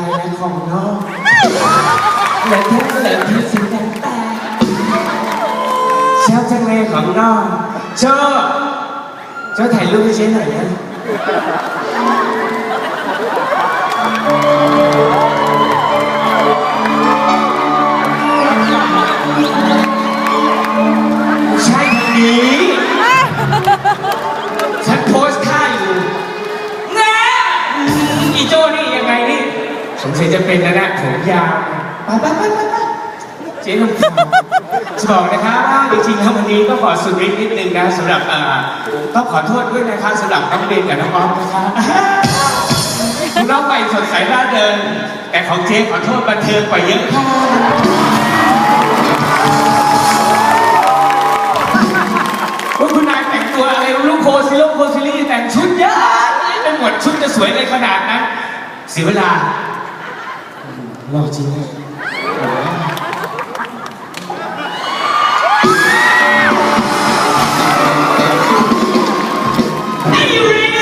Ngày này còn non Lệ thiết lệ thiết xin đánh ta Sao chẳng nghe còn non Cho Cho thầy luôn cái chế này nha สงสัยจะเป็นแล้วนะผมยาวไปไปไปไปไปเจ๊ลงจะบอกนะครับว่าจริงๆแล้ววันนี้ก็ขอสุดฤทธิ์นิดนึงนะสำหรับอ่อต้องขอโทษด้วยนะครับสำหรับน้องเบนกับน้องออฟนะครับคุณน้องใหม่สดใสร่าเริงแต่ของเจ๊ขอโทษบันเทิงกว่าเยอะค่ะว่าคุณนายแต่งตัวอะไรลูกโคซิโลโคซิลี่แต่งชุดเยอะไปหมดชุดจะสวยเลยขนาดนั้นเสียเวลา เราจริงเนี่ยได้อยู่แล้ว